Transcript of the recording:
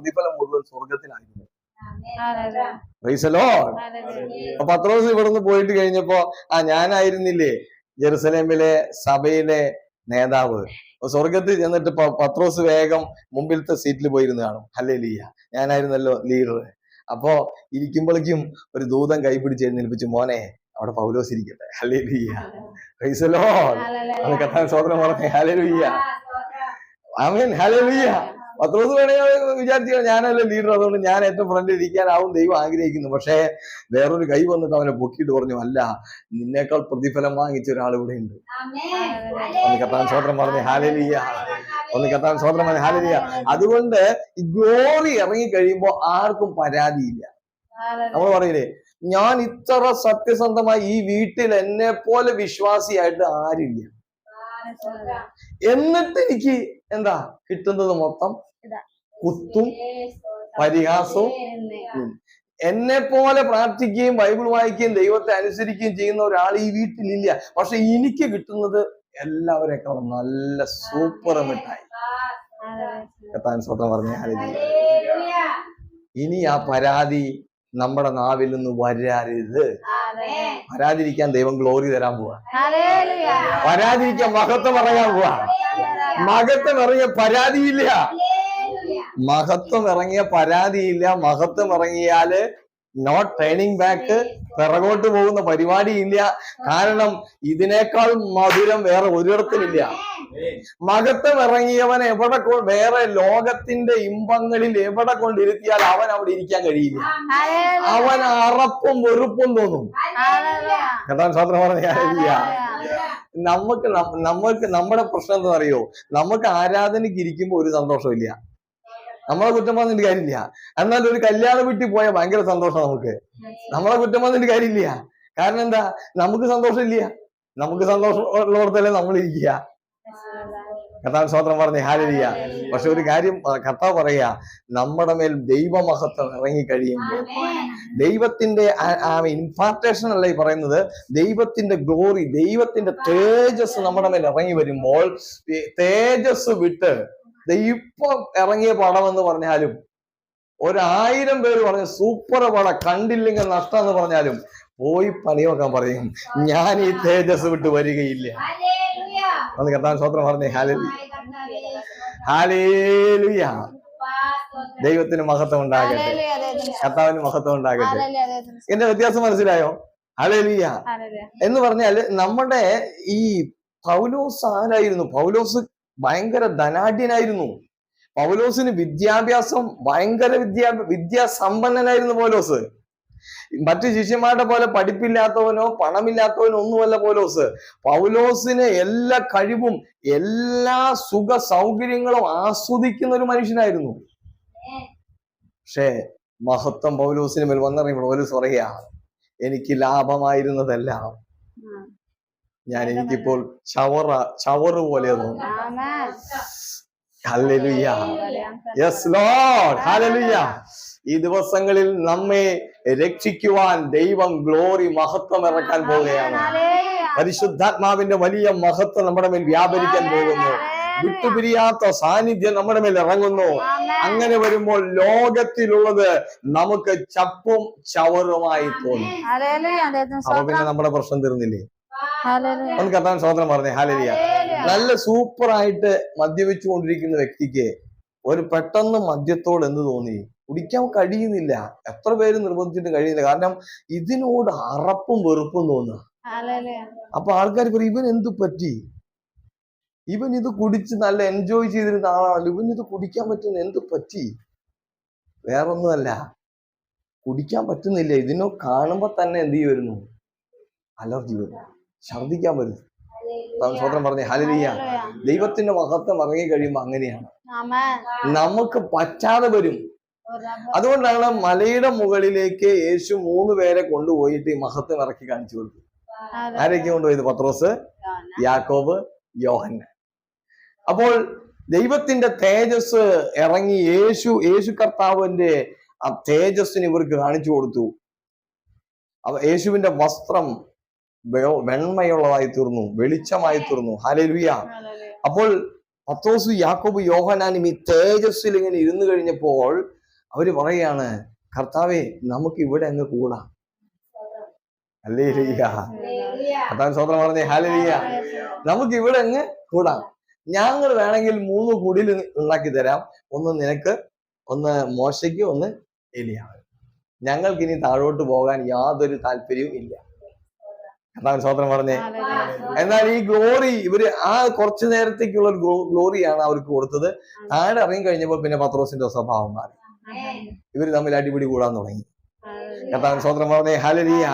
പ്രതിഫലം മുഴുവൻ സ്വർഗത്തിലായിരുന്നു. അപ്പൊ പത്രോസ് ഇവിടുന്ന് പോയിട്ട് കഴിഞ്ഞപ്പോ ആ ഞാനായിരുന്നില്ലേ ജെറുസലേമിലെ സഭയിലെ നേതാവ്? സ്വർഗത്തിൽ ചെന്നിട്ട് പത്രോസ് വേഗം മുമ്പിലത്തെ സീറ്റിൽ പോയിരുന്നു കാണും. അല്ലേ ലീയ ഞാനായിരുന്നല്ലോ ലീഡർ അപ്പോ ഇരിക്കുമ്പോഴേക്കും ഒരു ദൂതം കൈപിടിച്ച് എഴുന്നേൽപ്പിച്ചു മോനെ അവിടെ പൗലോസ് ഇരിക്കട്ടെ. ഹല്ലേ ലീയ റൈസലോ. അത് കത്താൻ സ്വതന്ത്രം പറഞ്ഞേ. ഹലേ ലൂയ്യ ആമേൻ ഹലേ ലൂയ്യ പത്രോസ് വേണമെങ്കിൽ വിചാരിച്ചു ഞാനല്ലേ ലീഡർ അതുകൊണ്ട് ഞാൻ ഏറ്റവും ഫ്രണ്ടിൽ ഇരിക്കാനാവും ദൈവം ആഗ്രഹിക്കുന്നു. പക്ഷേ വേറൊരു കൈ വന്നിട്ട് അവനെ പൊക്കിയിട്ട് പറഞ്ഞു അല്ല നിന്നേക്കാൾ പ്രതിഫലം വാങ്ങിച്ച ഒരാൾ ഇവിടെ ഉണ്ട്. ഒന്ന് കത്താൻ സ്വോത്രം പറഞ്ഞു ഹാലലിയ. ഒന്ന് കത്താൻ സ്വോത്രം പറഞ്ഞു ഹാലലിയ. അതുകൊണ്ട് ഗ്ലോറി ഇറങ്ങി കഴിയുമ്പോൾ ആർക്കും പരാതിയില്ല. നമ്മൾ പറയില്ലേ ഞാൻ ഇത്ര സത്യസന്ധമായി ഈ വീട്ടിൽ എന്നെ പോലെ വിശ്വാസിയായിട്ട് ആരില്ല. എന്നിട്ട് എനിക്ക് എന്താ കിട്ടുന്നത് മൊത്തം. കുത്തും പരിഹാസവും. എന്നെ പോലെ പ്രാർത്ഥിക്കുകയും ബൈബിൾ വായിക്കുകയും ദൈവത്തെ അനുസരിക്കുകയും ചെയ്യുന്ന ഒരാൾ ഈ വീട്ടിലില്ല. പക്ഷെ എനിക്ക് കിട്ടുന്നത് എല്ലാവരെക്കാളും നല്ല സൂപ്പർ മിഠായി. ഹല്ലേലൂയ. കത്താൻ സ്വന്തം പറഞ്ഞ ഇനി ആ പരാതി നമ്മുടെ നാവിൽ നിന്ന് വരരുത്. പരാതിരിക്കാൻ വരാതിരിക്കാൻ ദൈവം ഗ്ലോറി തരാൻ പോവാ. ഹല്ലേലൂയ. വരാതിരിക്കാൻ മഹത്വം അറിയാൻ പോവാ. മഹത്വം ഇറങ്ങിയ പരാതിയില്ല. മഹത്വം ഇറങ്ങിയ പരാതിയില്ല. മഹത്വം ഇറങ്ങിയാൽ നോട്ട് ട്രെയിനിങ് ബാക്ക് പിറകോട്ട് പോകുന്ന പരിപാടിയില്ല. കാരണം ഇതിനേക്കാൾ മധുരം വേറെ ഒരിടത്തുമില്ല. മഹത്വം ഇറങ്ങിയവൻ എവിടെ വേറെ ലോകത്തിന്റെ ഇമ്പങ്ങളിൽ എവിടെ കൊണ്ടിരുത്തിയാൽ അവൻ അവിടെ ഇരിക്കാൻ കഴിയില്ല. അവൻ അറപ്പും വെറുപ്പും തോന്നും. എന്താണ് കഥാൻ സ്വാതന്ത്ര്യം പറഞ്ഞ നമുക്ക് നം- നമ്മൾക്ക് നമ്മുടെ പ്രശ്നം എന്താ അറിയോ നമുക്ക് ആരാധനയ്ക്ക് ഇരിക്കുമ്പോ ഒരു സന്തോഷമില്ല. നമ്മളെ കുറ്റം പറഞ്ഞിട്ട് കാര്യമില്ല. എന്നാൽ ഒരു കല്യാണ വീട്ടിൽ പോയാൽ ഭയങ്കര സന്തോഷം നമുക്ക്. നമ്മളെ കുറ്റം പറഞ്ഞിട്ട് കാര്യമില്ല. കാരണം എന്താ? നമുക്ക് സന്തോഷമില്ല. നമുക്ക് സന്തോഷം ഉള്ളിടത്തല്ലേ നമ്മൾ ഇരിക്കുക. കർത്താവ് സ്വാത്രം പറഞ്ഞേ ഹാലിയ പക്ഷെ ഒരു കാര്യം ആ, കർത്താവ് പറയാ നമ്മുടെ മേൽ ദൈവമഹത്വം ഇറങ്ങി കഴിയുമ്പോൾ ദൈവത്തിന്റെ ഇൻഫാർട്ടേഷൻ അല്ല ഈ പറയുന്നത്. ദൈവത്തിന്റെ ഗ്ലോറി ദൈവത്തിന്റെ തേജസ് നമ്മുടെ മേൽ ഇറങ്ങി വരുമ്പോൾ തേജസ് വിട്ട് ഇപ്പം ഇറങ്ങിയ പടം എന്ന് പറഞ്ഞാലും ഒരായിരം പേര് പറഞ്ഞ സൂപ്പർ പടം കണ്ടില്ലെങ്കിൽ നഷ്ടം എന്ന് പറഞ്ഞാലും പോയി പണി നോക്കാൻ പറയും. ഞാൻ ഈ തേജസ് വിട്ട് വരികയില്ല. ഒന്ന് കർത്താൻ സ്വത്രം പറഞ്ഞേ. ഹാലി ഹാലേലുയ ദൈവത്തിന് മഹത്വം ഉണ്ടാകട്ടെ. കർത്താവിന് മഹത്വം ഉണ്ടാകട്ടെ. എന്റെ വ്യത്യാസം മനസ്സിലായോ? ഹലേലിയ. എന്ന് പറഞ്ഞാൽ നമ്മുടെ ഈ പൗലോസ് ആരായിരുന്നു? പൗലോസ് ഭയങ്കര ധനാഢ്യനായിരുന്നു. പൗലോസിന് വിദ്യാഭ്യാസം ഭയങ്കര വിദ്യാ വിദ്യാസമ്പന്നനായിരുന്നു പൗലോസ്. മറ്റു ശിഷ്യന്മാരുടെ പോലെ പഠിപ്പില്ലാത്തവനോ പണമില്ലാത്തവനോ ഒന്നുമല്ല പൗലോസ്. പൗലോസിന് എല്ലാ കഴിവും എല്ലാ സുഖ സൗകര്യങ്ങളും ആസ്വദിക്കുന്ന ഒരു മനുഷ്യനായിരുന്നു. പക്ഷേ മഹത്വം പൗലോസിന് മേൽ വന്നറിയുമ്പോൾ പൗലോസ് പറയാ എനിക്ക് ലാഭമായിരുന്നതെല്ലാം. ഞാൻ എനിക്കിപ്പോൾ ചവറ ചവറ് പോലെ ഈ ദിവസങ്ങളിൽ നമ്മെ രക്ഷിക്കുവാൻ ദൈവം ഗ്ലോറി മഹത്വം ഇറക്കാൻ പോവുകയാണ്. പരിശുദ്ധാത്മാവിന്റെ വലിയ മഹത്വം നമ്മുടെ മേൽ വ്യാപരിക്കാൻ പോകുന്നു. വിട്ടുപിരിയാത്ത സാന്നിധ്യം നമ്മുടെ മേൽ ഇറങ്ങുന്നു. അങ്ങനെ വരുമ്പോൾ ലോകത്തിലുള്ളത് നമുക്ക് ചപ്പും ചവറുമായി തോന്നും. അപ്പൊ പിന്നെ നമ്മുടെ പ്രശ്നം തീർന്നില്ലേ? ഒന്ന് കത്താൻ സ്വതന്ത്രം പറഞ്ഞേ ഹാലലിയ. നല്ല സൂപ്പർ ആയിട്ട് മദ്യപിച്ചു കൊണ്ടിരിക്കുന്ന വ്യക്തിക്ക് ഒരു പെട്ടെന്ന് മദ്യത്തോട് എന്ത് തോന്നി? കുടിക്കാൻ കഴിയുന്നില്ല. എത്ര പേര് നിർബന്ധിച്ചിട്ട് കഴിയുന്നില്ല. കാരണം ഇതിനോട് അറപ്പും വെറുപ്പും തോന്നുക. അപ്പൊ ആൾക്കാർ പറയും ഇവൻ എന്ത് പറ്റി? ഇവൻ ഇത് കുടിച്ച് നല്ല എൻജോയ് ചെയ്തിരുന്ന ആളാണല്ലോ. ഇവൻ ഇത് കുടിക്കാൻ പറ്റുന്ന എന്ത് പറ്റി? വേറൊന്നുമല്ല. കുടിക്കാൻ പറ്റുന്നില്ല. ഇതിനോ കാണുമ്പോ തന്നെ എന്ത് ചെയ്യുമായിരുന്നു? അലർജി വരും. ഛർദിക്കാൻ വരും. സ്വത്രം പറഞ്ഞേ ഹലലിയ. ദൈവത്തിന്റെ മഹത്വം ഇറങ്ങി കഴിയുമ്പോ അങ്ങനെയാണ്. നമുക്ക് പറ്റാതെ വരും. അതുകൊണ്ടാണ് മലയുടെ മുകളിലേക്ക് യേശു മൂന്ന് പേരെ കൊണ്ടുപോയിട്ട് ഈ മഹത്വം ഇറക്കി കാണിച്ചു കൊടുത്തു. ആരൊക്കെ കൊണ്ടുപോയത്? പത്രോസ് യാക്കോബ് യോഹന്ന അപ്പോൾ ദൈവത്തിന്റെ തേജസ് ഇറങ്ങി യേശു യേശു കർത്താവിന്റെ ആ തേജസ്സിന് ഇവർക്ക് കാണിച്ചു കൊടുത്തു. അവ യേശുവിന്റെ വസ്ത്രം വെണ്മയുള്ളതായി തീർന്നു വെളിച്ചമായി തീർന്നു. ഹാലേലുയ. അപ്പോൾ പത്രോസ് യാക്കോബ് യോഹനാനും ഈ തേജസ്സിൽ ഇങ്ങനെ ഇരുന്നു കഴിഞ്ഞപ്പോൾ അവർ പറയാണ് കർത്താവെ നമുക്ക് ഇവിടെ അങ്ങ് കൂടാം. അല്ലേ കർത്താവ് സ്വതന്ത്രം പറഞ്ഞേ ഹാലലിയ നമുക്ക് ഇവിടെ അങ്ങ് കൂടാം. ഞങ്ങൾ വേണമെങ്കിൽ മൂന്ന് കുടിൽ ഉണ്ടാക്കി തരാം. ഒന്ന് നിനക്ക് ഒന്ന് മോശയ്ക്ക് ഒന്ന് എലിയാണ് ഞങ്ങൾക്ക് ഇനി താഴോട്ട് പോകാൻ യാതൊരു താല്പര്യവും ഇല്ല. കർത്താവ് സ്വതന്ത്രം പറഞ്ഞേ. എന്നാൽ ഈ ഗ്ലോറി ഇവർ ആ കുറച്ചു നേരത്തേക്കുള്ള ഒരു ഗ്ലോറിയാണ് അവർക്ക് കൊടുത്തത്. താഴെ ഇറങ്ങി കഴിഞ്ഞപ്പോൾ പിന്നെ പത്രോസിന്റെ സ്വഭാവം മാറി. ഇവർ തമ്മിൽ അടിപിടി കൂടാൻ തുടങ്ങി. കർത്താവ് സ്വതന്ത്രം പറഞ്ഞേ ഹലരിയ